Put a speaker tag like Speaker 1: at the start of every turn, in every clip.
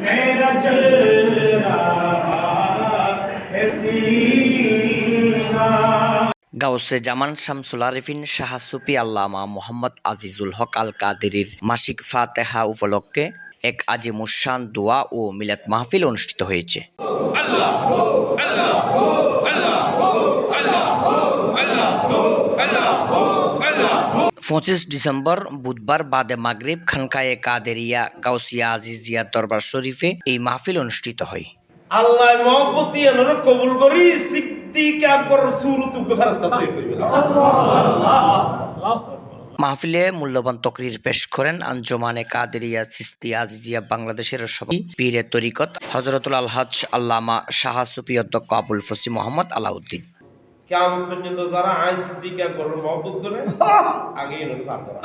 Speaker 1: मेरा जल रहा है सीना
Speaker 2: গাউসে জামান শামসুল আরিফিন শাহ সুফি আল্লামা মোহাম্মদ আজিজুল হক আল কাদেরির মাসিক ফাতেহা উপলক্ষে এক আজিমুসান দোয়া ও মিলাদ মাহফিল অনুষ্ঠিত হয়েছে পঁচিশ ডিসেম্বর বুধবার বাদে মাগরিব খানকায়ে কাদেরিয়া কাউসিয়া আজিজিয়া দরবার শরীফে এই মাহফিল অনুষ্ঠিত হয়।
Speaker 3: আল্লাহ মহব্বতী কবুল করি সিদ্দিক আকবর সুরত ফেরস্তা তৈরি করবে।
Speaker 2: মাহফিলে মূল্যবান তকরির পেশ করেন আঞ্জুমানে কাদেরিয়া চিস্তি আজিজিয়া বাংলাদেশের সভাপতি পীরে তরিকত হজরতুল আলহাজ আল্লামা শাহ সুফি অধ্যক্ষ আবুল ফসি মোহাম্মদ আলাউদ্দিন।
Speaker 3: কেমন পর্যন্ত যারা আই সিদ্দিক মহব্বত করে আগে এনারা পার করা।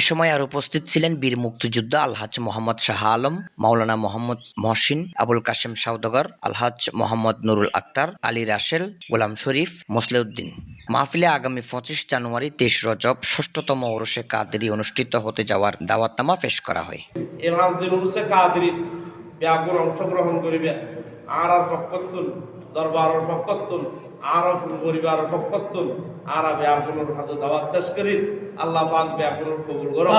Speaker 2: এ সময় আর উপস্থিত ছিলেন বীর মুক্তিযোদ্ধা আলহাজ মোহাম্মদ শাহ আলম মাওলানা মোহাম্মদ মহসিন আবুল কাশেম সাউদগর আলহাজ মোহাম্মদ নুরুল আক্তার আলী রাসেল গোলাম শরীফ মোসলেউদ্দিন। মাহফিলে আগামী পঁচিশ জানুয়ারি তেইশ রজব ষষ্ঠতম ওরসে কাদেরি অনুষ্ঠিত হতে যাওয়ার দাওয়াতনামা পেশ করা হয়।
Speaker 3: এ দিন উরসে কাদরি ব্যাগুন অংশগ্রহণ করিবে। আর আর দরবারের পক্ষত্তুন আর পরিবারের পক্ষত্তুন আর ব্যাগুনের হাতে দাওয়াত পেশ করি। আল্লাহ পাক ব্যাগুনের কবুল করো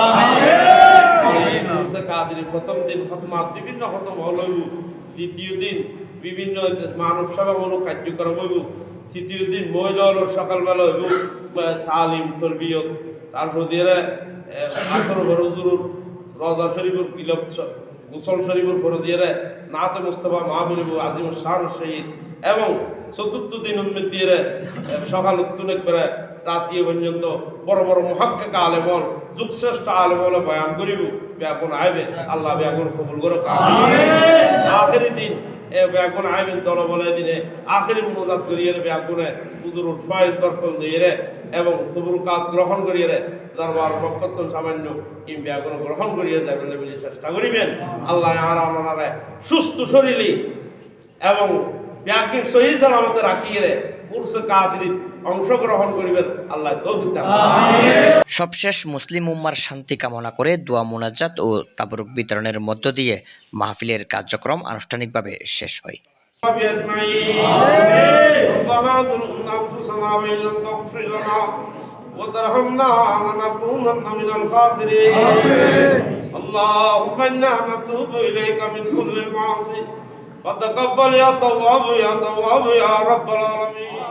Speaker 3: কাদরি প্রথম দিন খতমাত বিভিন্ন খতম হলইব দ্বিতীয় দিন বিভিন্ন মানব সেবামূলক কার্যক্রম হইব। তৃতীয় দিন মহিলা হলো সকালবেলা হইব। তালিম তরবিয়ত তারপর দিয়ে আসর হুজুর রজা শরীফুর কিলব গুসল শরীফুর ফরো দিয়ে নাতে মুস্তফা মাহবুব আজিম শাহ শহীদ এবং চতুর্থ দিন উন্মেদ দিয়ে সকাল উত্তুন একবারে রাতিয়ে পর্যন্ত বড় বড় মহাক্কা আলেমল যুগশ্রেষ্ঠ আলেমল বয়ান করিব। ব্যাগুন আইবে আল্লাহ ব্যাগুন কবুল করো আখেরি দিন এ ব্যাগুন আইবেন দল বলে দিনে আখেরি মনোজাত করিয়ে ব্যাগুনে হুজুর ফয়েজ বরকল দিয়ে এবং তবুর কাজ গ্রহণ করিয়ে দেয়। দরবার পক্ষত্ব সামান্য কিংবা কোনো গ্রহণ করিয়ে দেয় বলে বুঝে চেষ্টা করিবেন। আল্লাহ আর আমরা সুস্থ শরীরই এবং ব্যাংকে সহি সালামতে রাখিয়ে রে পুরুষ কাজরিত অংশগ্রহণ করিবেন। আল্লাহ
Speaker 2: সবশেষ মুসলিম উম্মার শান্তি কামনা করে দোয়া মোনাজাত ও তাবরুক বিতরণের মধ্য দিয়ে মাহফিলের কার্যক্রম আনুষ্ঠানিকভাবে শেষ হয়।
Speaker 3: ظلمنا أنفسنا وإن لم تغفر لنا وترحمنا لنكونن من الخاسرين اللهم إنا نتوب إليك من كل المعاصي فتقبل يا تواب يا تواب يا رب العالمين